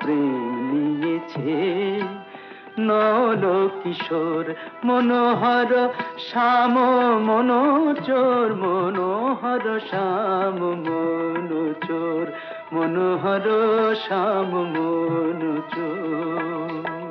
প্রেম নিয়েছে। নল কিশোর মনোহর শ্যাম মনোচোর মনোহর শ্যাম মনোচোর মনোহর শ্যাম মনোচোর।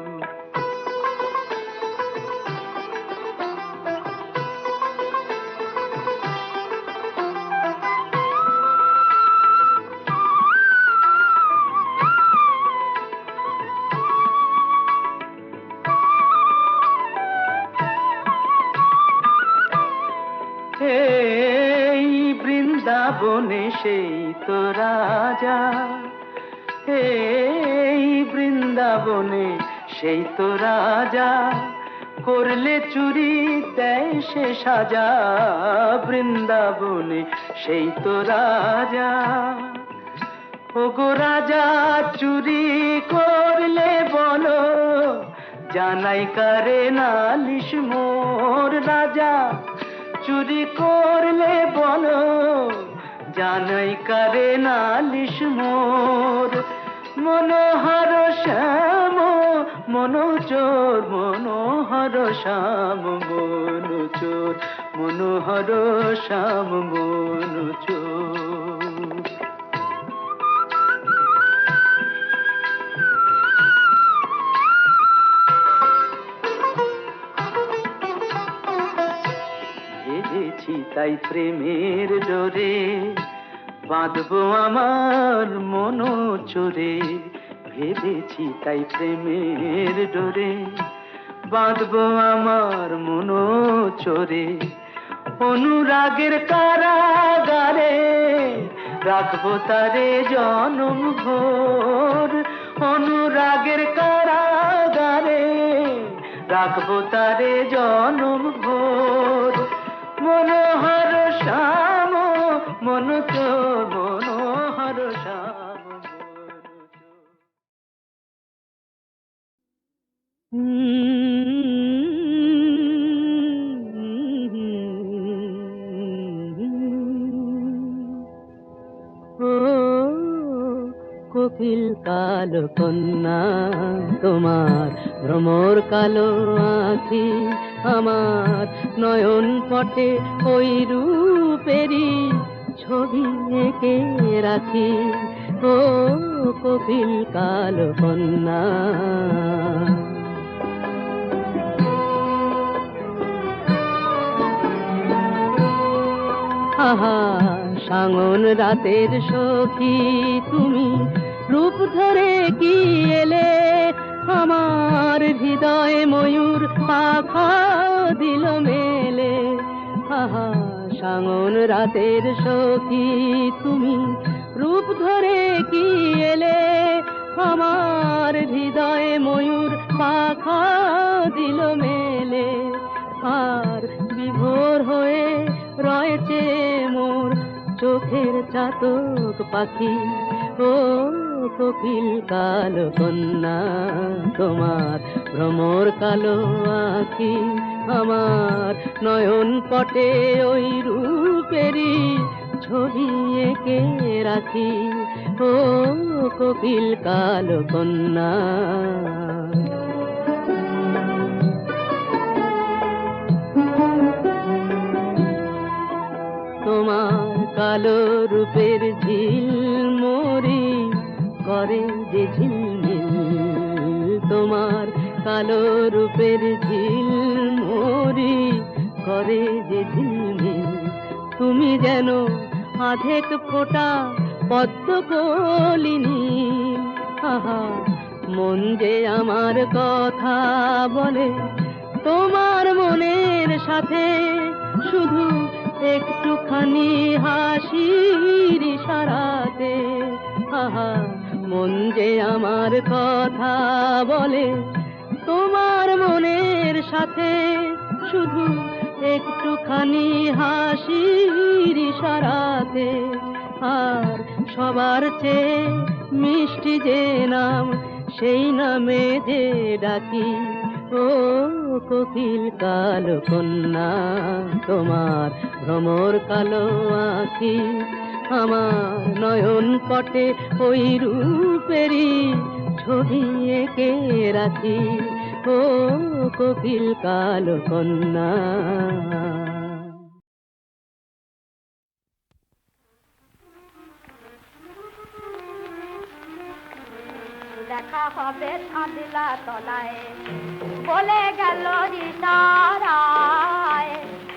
এই বৃন্দাবনে সেই তো রাজা। এই বৃন্দাবনে সেই তো রাজা। করলে চুরি, দেয় সে সাজা। বৃন্দাবনে সেই তো রাজা। ওগো রাজা, চুরি করলে বলো, জানাই কারে নালিশ মোর রাজা। চুরি করলে বলো, জানাই কারে নালিশ মোর। মনোহর শ্যাম, মনোচোর, মনোহর শ্যাম, মনোচোর, মনোহর শ্যাম, মনোচোর। তাই প্রেমের ডোরে বাঁধবো আমার মনো চোরে। ভেবেছি তাই প্রেমের ডোরে বাঁধবো আমার মনো চোরে। অনুরাগের কারাগারে রাখব তারে জনম ভোর। অনুরাগের কারাগারে রাখব তারে জনম ভোর। শ্যাম মনোচোর মনোহর শ্যাম মনোচোর কোকিল কালো কন্যা, তোমার ভ্রমর কালো আখি, আমার নয়ন পটে ওই রূপেরই ছবি এঁকে রাখি। ও কোকিল কালো কন্যা। আহা, সাঙন রাতের সখী তুমি রূপ ধরে কি এলে? আমার হৃদয়ে ময়ূর পাখা দিল মেলে। আহা, সাঙন রাতের সখী তুমি, রূপ ধরে কি এলে? আমার হৃদয়ে ময়ূর পাখা দিল মেলে। আর বিভোর হয়ে রয়েছে মোর চোখের চাতক পাখি। ও কোকিল কালো কন্যা, তোমার ভ্রমর কালো আখি আমার নয়ন পটে ওই রূপেরই ছবি এঁকে রাখি। ও কোকিল কালো কন্যা, তোমার কালো রূপের ঝিল করে যে ঝিলমিল, তোমার কালো রূপের ঝিল মরি করে যে ঝিলমিল, তুমি যেন আধেক ফোটা পদ্ম কলিনী মন যে আমার কথা বলে, তোমার মনের সাথে শুধু একটুখানি হাসির ইশারাতে। আহা মন যে আমার কথা বলে, তোমার মনের সাথে শুধু একটুখানি হাসির ইশারাতে, আর সবার চেয়ে মিষ্টি যে নাম, সেই নামে যে ডাকি, ও কোকিল কালো কন্যা, তোমার ভ্রমর কালো আখি আমার নয়ন পটে ওই রূপেরই ছবি এঁকে রাখি। ও কোকিল কালো কন্যা। তলায়, বলে গেল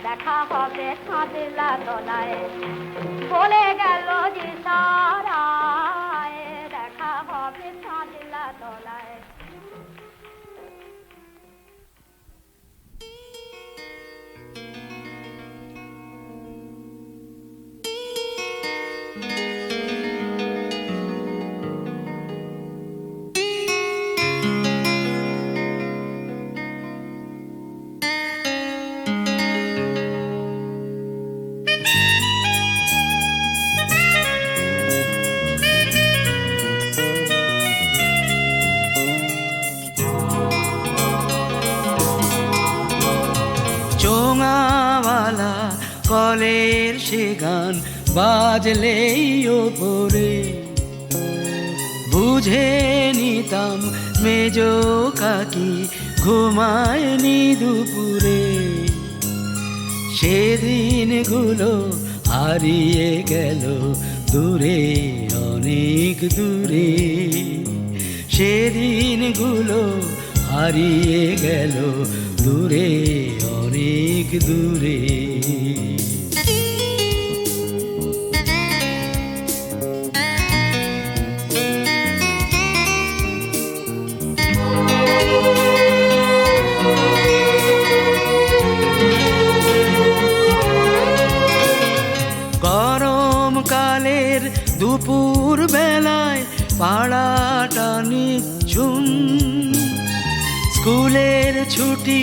দেখা হবে ছাঁদিলা তলায় বলে গেল রিসারায় দেখা হবে ছাঁদিলা তলায় বাজলেই ওপরে। বুঝে নিতাম মেজ কাকি ঘুমায়নি দুপুরে। সেদিনগুলো হারিয়ে গেল দূরে, অনেক দূরে। সেদিনগুলো হারিয়ে গেল দূরে, অনেক দূরে। পাড়াটা নিঝুম। স্কুলের ছুটি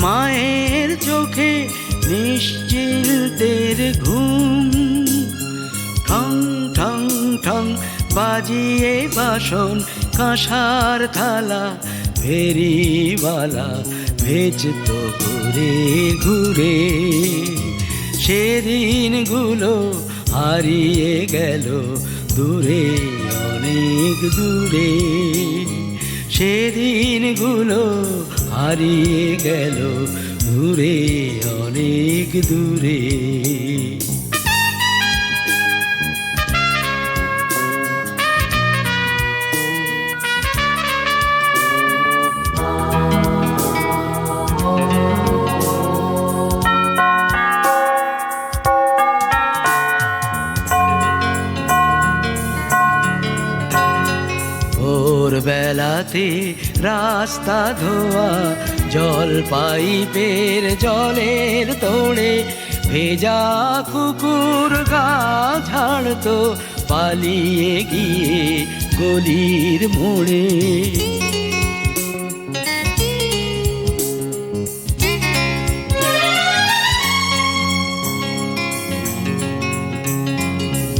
মায়ের চোখে নিশ্চিন্তের ঘুম। ঠং ঠং ঠং বাজিয়ে বাসন, কাঁসার থালা ফেরিওয়ালা ভেজত ঘুরে ঘুরে। সেদিনগুলো হারিয়ে গেল দূরে অনেক দূরে সেদিনগুলো হারিয়ে গেল দূরে অনেক দূরে। বেলাতে রাস্তা ধোয়া, জল পাইপের জলের তোড়ে, ভেজা কুকুর গা ঝাড়তো, পালিয়ে গিয়ে গলির মোড়ে।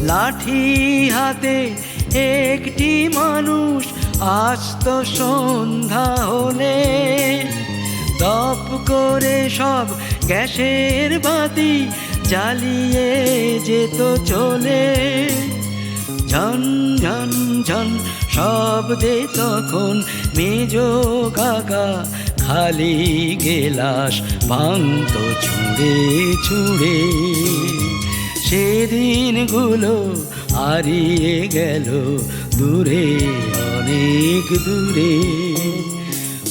লাঠি হাতে একটি মানুষ আসত সন্ধ্যা হলে দপ করে সব গ্যাসের বাতি জ্বালিয়ে যেত চলে। ঝন ঝন ঝন শব্দে তখন মেজ কাকা খালি গেলাস ভাঙত ছুঁড়ে ছুঁড়ে। সেদিনগুলো হারিয়ে গেল দূরে, অনেক দূরে।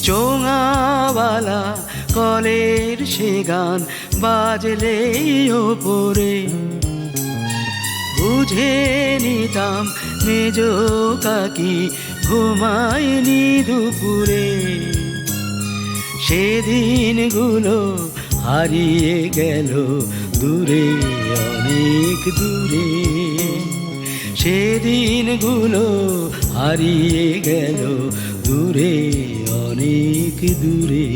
চোঙাওয়ালা কলের সে গান বাজলেই ওপরে। বুঝে নিতাম মেজ কাকি ঘুমায়নি দুপুরে। সেদিনগুলো হারিয়ে গেল দূরে, অনেক দূরে। সেদিনগুলো হারিয়ে গেল দূরে অনেক দূরে।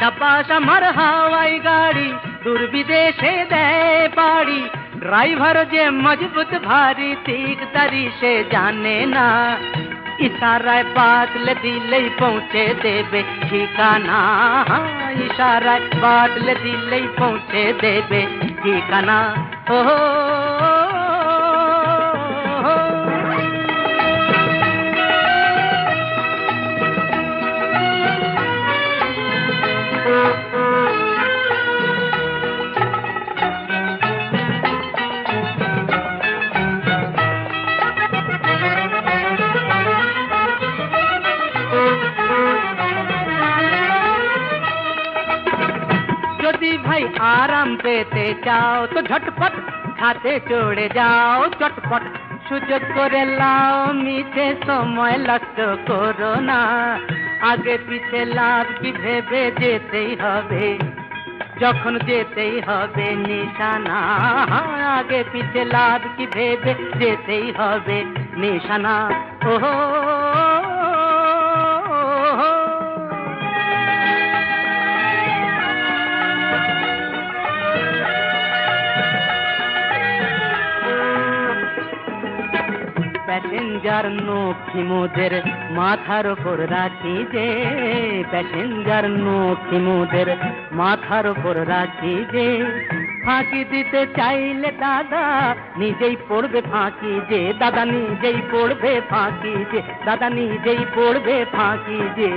সাবাস আমার হাওয়াই গাড়ি দূর বিদেশে দেয় পাড়ি ড্রাইভার যে মজবুত ভারী ঠিক তারি সে জানে না। ইশারায় বাতলে দিলেই পৌঁছে দেবে, ঠিকানা ইশারায় বাতলে দিলেই পৌঁছে দেবে, ঠিকানা। ও পেতে চাও তো ঝটপট, খাতে চড়ে যাও চটপট। সুযোগ করে লাও, মিছে সময় নষ্ট করো না। আগে পিছে লাভ কি ভেবে যেতেই হবে। যখন যেতেই হবে নিশানা, আগে পিছে লাভ কি ভেবে যেতেই হবে নিশানা। ওহো! প্যাসেঞ্জার নক্ষী মোদের, মাথার ওপর রাখি যে, প্যাসেঞ্জার নক্ষী মোদের, মাথার ওপর রাখি যে। ফাঁকি দিতে চাইলে দাদা নিজেই পড়বে ফাঁকি যে, দাদা নিজেই পড়বে ফাঁকি যে, দাদা নিজেই পড়বে ফাঁকি যে।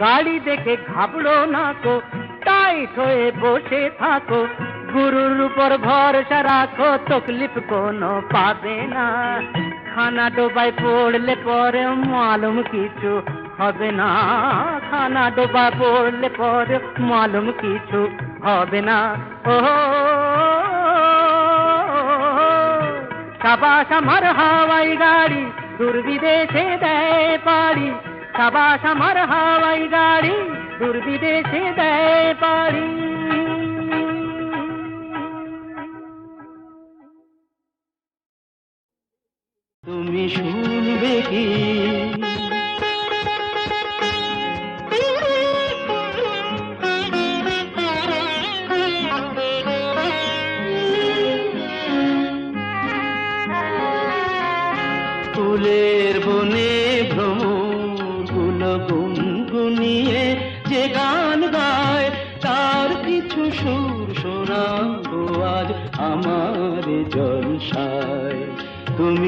গাড়ি দেখে ঘাবড়ো না কো, টাইট হয়ে বসে থাকো। গুরুর উপর ভরসা রাখো, তকলিফ কোনো পাবে না। খানা ডোবায় পড়লে পরে মালুম কিছু হবে না। খানা ডোবা পড়লে পরে মালুম কিছু হবে না। ও, সাবাস আমার হাওয়াই গাড়ি দূর বিদেশে দেয় পাড়ি। সাবাস আমার হাওয়াই গাড়ি দূর বিদেশে দেয় পাড়ি। তুমি শুনবে কি?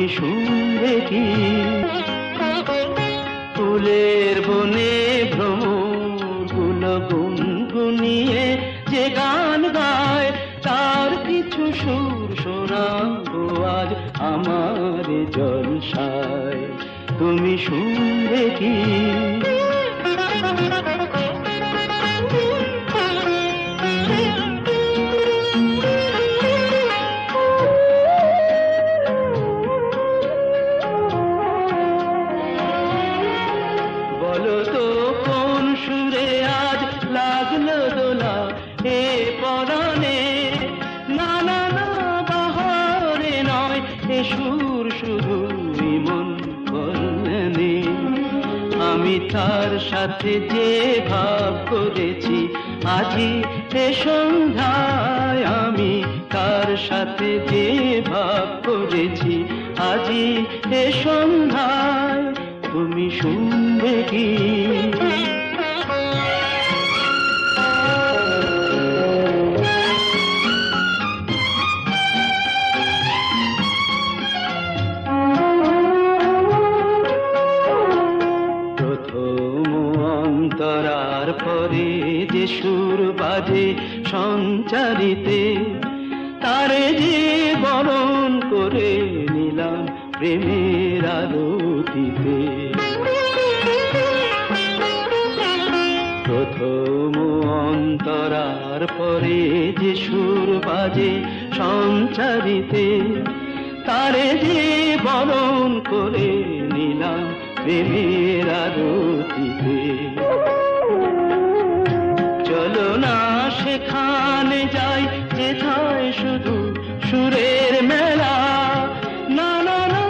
শুনবে কি? ফুলের বনে ভ্রমরগুলো গুনগুনিয়ে যে গান গায়, তার কিছু সুর শোনাবো আজ আমার জলসায়। তুমি শুনবে কি? সুর শুধুই মন কল্যাণে আমি তার সাথে যে ভাব করেছি, আজি এ সন্ধ্যায় আমি তার সাথে যে ভাব করেছি, আজি এ সন্ধ্যায় তুমি শুনবে কি? পরে যে সুর বাজে সঞ্চারিতে, তারে যে বরণ করে নিলাম প্রেমের আলোতিতে প্রথম অন্তরার পরে যে সুর বাজে সঞ্চারিতে, তারে যে বরণ করে নিলাম প্রেমের আরতিতে সেখানে যাই যেথায় শুধু সুরের মেলা। না না না,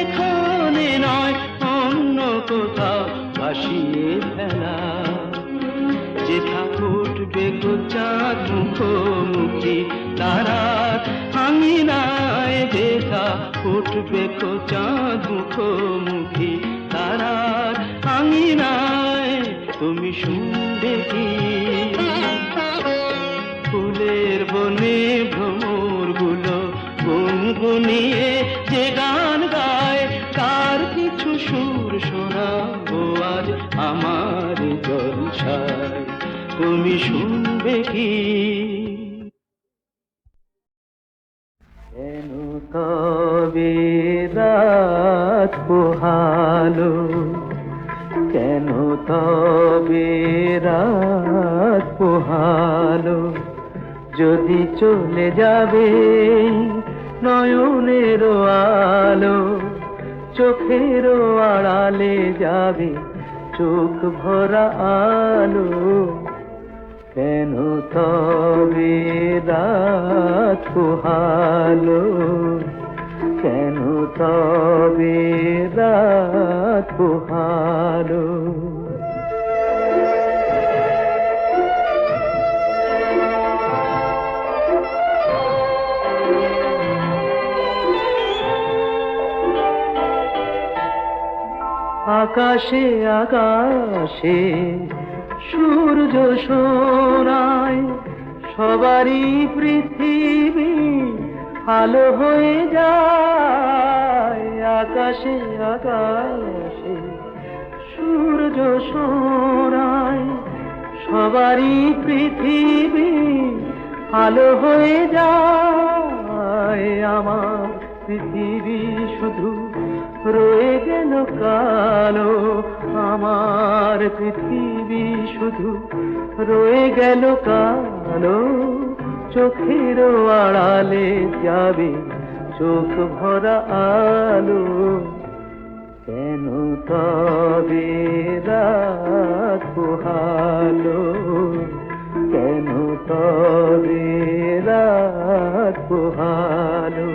এখানে নয়, অন্য কোথাও ভাসিয়ে ফেলা। যেথা উঠবে গোচাঁদ মুখোমুখি তারা আমি আঙিনায় যেথা উঠবে গোচাঁদ মুখোমুখি তারা আমি নাই। তুমি শুনবে কি? বনে ভ্রমরগুলো গুনগুনিয়ে যে গান গায়, তার কিছু সুর শোনাবো আজ আমার জলছায়। তুমি শুনবে কি? তবে রাত পোহালো, কেন তবে রাত পোহালো। যদি চলে যাবে নয়নের আলো, চোখের আড়ালে যাবে চোখ ভরা আলো। কেন তবে রাত পোহালো? কেন তবে রাত পোহালো? আকাশে আকাশে সূর্য সোনায় সবারই পৃথিবী আলো হয়ে যায়। আকাশে আকাশে সূর্য সোনায় সবারই পৃথিবী আলো হয়ে যায়। আমার পৃথিবী শুধু রয়ে গেল কালো। আমার পৃথিবী শুধু রয়ে গেল কালো। চোখের আড়ালে যাবে চোখ ভরা আলো। কেন তবে পোহালো? কেন তবে পোহালো?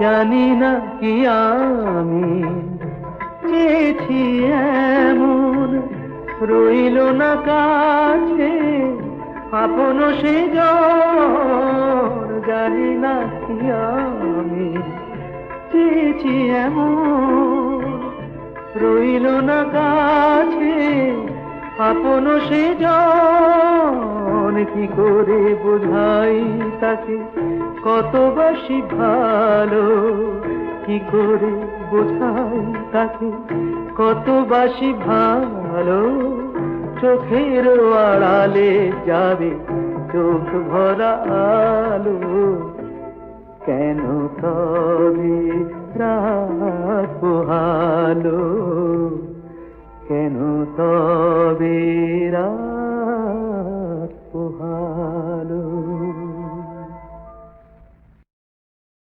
জানি না কি আমি। চেয়েছি এমন রইল না কাছে, আপন সে জন না কি আমি। চেয়েছি এমন রইল না কাছে আপন সে কি করে বোঝাই তাকে? কত বাসি ভালো, কি করে বোঝাই তাকে? কত বাসি ভালো, চোখের আড়ালে যাবে চোখ ভরা আলো। কেন তবে রাত পোহালো? কেন তবে পোহালো?